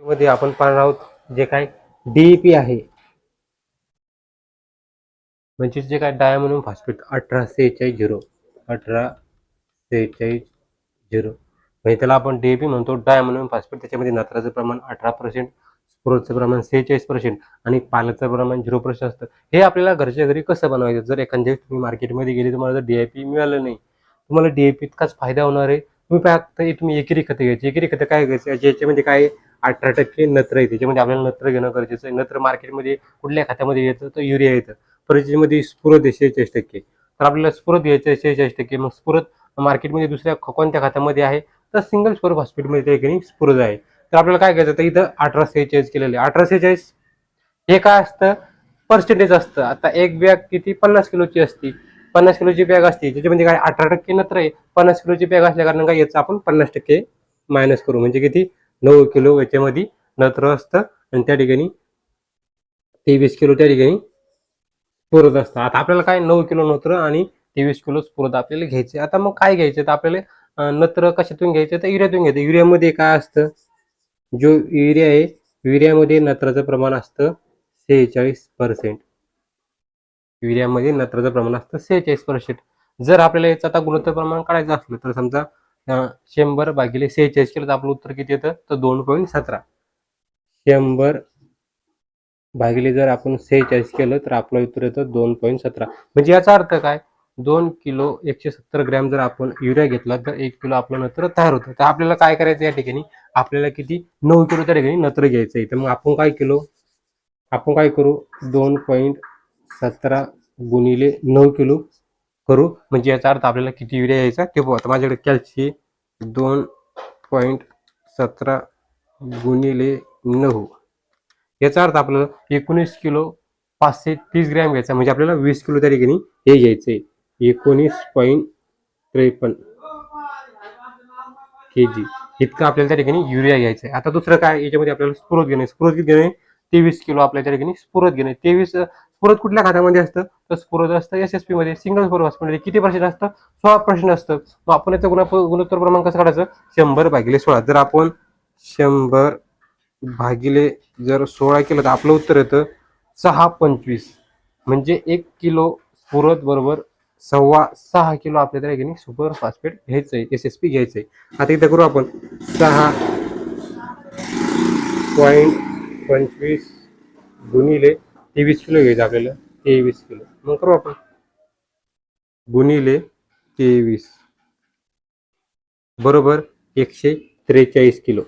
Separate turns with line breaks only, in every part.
मध्ये आपण पाहणार आहोत जे काय डीईपी आहे. म्हणजे जे काय डायमोनियम फॉस्फेट अठरा सेहेचाळीस झिरो. अठरा सेहेचाळीस झिरो. म्हणजे त्याला आपण डीएपी म्हणतो. डायमोनियम फॉस्फेट त्याच्यामध्ये नत्राचं प्रमाण अठरा पर्सेंट स्प्रोचं प्रमाण सेहेचाळीस पर्सेंट आणि पालकचं प्रमाण झिरो पर्सेंट असतं. हे आपल्याला घरच्या घरी कसं बनवायचं? जर एखाद्या तुम्ही मार्केटमध्ये गेले तुम्हाला जर डीआयपी मिळालं नाही तुम्हाला डीएपी इतकाच फायदा होणार आहे. तुम्ही फक्त तुम्ही एकेरी खतं घ्यायची. एकेरी खतं काय घ्यायचं? याच्यामध्ये काय अठरा टक्के नत्र आहे त्याच्यामध्ये आपल्याला नत्र घेणं गरजेचं आहे. नत्र मार्केटमध्ये कुठल्या खात्यामध्ये येतं? तर युरिया येतं. परिचयमध्ये स्फुरत आहे शेहेचाळीस टक्के. तर आपल्याला स्फुरत घ्यायचं आहे शेहेचाळीस टक्के. मग स्फुरत मार्केटमध्ये दुसऱ्या कोणत्या खात्यामध्ये आहे? तर सिंगल स्फोर हॉस्पिटलमध्ये त्या ठिकाणी स्फुरत आहे. तर आपल्याला काय करायचं तर इथं अठरा सेहेचाळीस केलेलं आहे. अठरा सेहेचाळीस हे काय असतं? पर्सेंटेज असतं. आता एक बॅग किती? पन्नास किलोची असती. पन्नास किलोची बॅग असते. त्याच्यामध्ये काय अठरा टक्के नत्र आहे. पन्नास किलोची बॅग असल्या कारण काय याचं आपण पन्नास टक्के मायनस करू. म्हणजे किती? नऊ किलो याच्यामध्ये नत्र असतं आणि त्या ठिकाणी तेवीस किलो त्या ठिकाणी पुरत असतं. आता आपल्याला काय नऊ किलो नत्र आणि तेवीस किलो पुरत आपल्याला घ्यायचे. आता मग काय घ्यायचे? तर आपल्याला नत्र कशातून घ्यायचं? तर युरियातून घ्यायचं. युरियामध्ये काय असतं? जो युरिया आहे युरियामध्ये नत्राचं प्रमाण असतं सेहेचाळीस पर्सेंट युरियामध्ये नत्राचं प्रमाण असतं सेहेचाळीस पर्सेंट जर आपल्याला याचं आता गुणोत्तर प्रमाण काढायचं असलं तर समजा शंभर भागिले सेहेचाळीस केलं तर आपलं उत्तर किती येतं? तर दोन पॉईंट सतरा. शंभर भागिले जर आपण सेहेचाळीस केलं तर आपलं उत्तर येतं दोन पॉईंट सतरा. म्हणजे याचा अर्थ काय? दोन किलो एकशे सत्तर ग्रॅम जर आपण युरिया घेतला तर एक किलो आपलं नत्र तयार होतं. तर आपल्याला काय करायचं या ठिकाणी? आपल्याला किती? नऊ किलो त्या ठिकाणी नत्र घ्यायचं आहे. तर मग आपण काय किलो? आपण काय करू? दोन पॉईंट सतरा गुणिले नऊ किलो करू. म्हणजे याचा अर्थ आपल्याला किती युरिया यायचा ते पाहू आता माझ्याकडे कॅल्शी दोन पॉईंट सतरा गुणिले नऊ. याचा अर्थ आपल्याला एकोणीस किलो पाचशे तीस ग्रॅम घ्यायचा म्हणजे आपल्याला वीस किलो त्या ठिकाणी हे घ्यायचं आहे एकोणीस पॉईंट त्रेपन्न के जी इतकं आपल्याला त्या ठिकाणी युरिया घ्यायचं आहे आता दुसरं काय? याच्यामध्ये आपल्याला स्फुरत घेणे स्फुरत घेणे तेवीस किलो आपल्या त्या ठिकाणी स्फुरत घेणे तेवीस स्फुरत कुठल्या खात्यामध्ये असतं? तर स्फुरत असतं एस एस पी मध्ये. सिंगल स्फोर म्हणजे किती पर्सेंट असतं? सोळा पर्सेंट असतं. मग आपण याचं गुणा गुणोत्तर प्रमाण कसं काढायचं? शंभर भागिले सोळा. जर आपण शंभर भागिले जर सोळा केलं तर आपलं उत्तर येतं सहा पंचवीस. म्हणजे एक किलो स्फुरत बरोबर सव्वा सहा किलो आपल्या त्या ठिकाणी सुपर फास्फेट घ्यायचं आहे एस एस पी घ्यायचं आहे आता इथं करू आपण. सहा पॉईंट पंचवीस गुणिले तेवीस किलो घ्यायचं आपल्याला. तेवीस किलो. मग करू आपण. गुणिले तेवीस. बरोबर एकशे त्रेचाळीस किलो.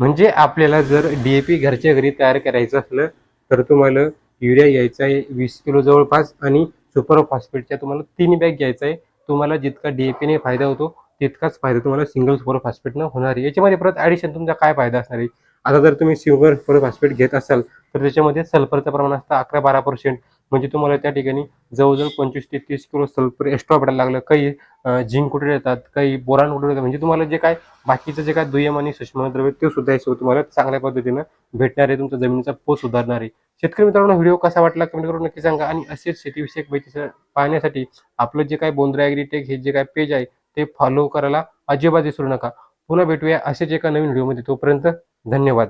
म्हणजे आपल्याला जर डीएपी घरच्या घरी तयार करायचं असलं तर तुम्हाला युरिया घ्यायचा आहे वीस किलो जवळपास आणि सुपर फॉस्फेटच्या तुम्हाला तीन बॅग घ्यायचा आहे. तुम्हाला जितका डीएपीने फायदा होतो तितकाच फायदा तुम्हाला सिंगल सुपर फॉस्फेटनं होणार आहे. याच्यामध्ये परत ॲडिशन तुमचा काय फायदा असणार आहे? आता जर तुम्ही सिल्वर सुपर फॉस्फेट घेत असाल तर त्याच्यामध्ये सल्फरचं प्रमाण असतं अकरा बारा पर्सेंट म्हणजे तुम्हाला त्या ठिकाणी जवळजवळ पंचवीस ते तीस किलो सल्फर एक्स्ट्रा पडायला लागलं. काही झिंक कुठे येतात काही बोरान कुठे येतात. म्हणजे तुम्हाला जे काय बाकीचं जे काय दुय्यम आणि सूक्ष्मद्रव्य ते सुद्धा याच्यावर तुम्हाला चांगल्या पद्धतीनं भेटणार आहे. तुमच्या जमिनीचा पोत सुधारणार आहे. शेतकरी मित्रांनो व्हिडिओ कसा वाटला कमेंट करून नक्की सांगा. आणि असेच शेतीविषयक माहिती पाहण्यासाठी आपलं जे काय बोंद्रा ॲग्रीटेक हे जे काय पेज आहे ते फॉलो करायला अजिबात विसरू नका. पुन्हा भेटूया असेच एका नवीन व्हिडिओमध्ये तोपर्यंत धन्यवाद.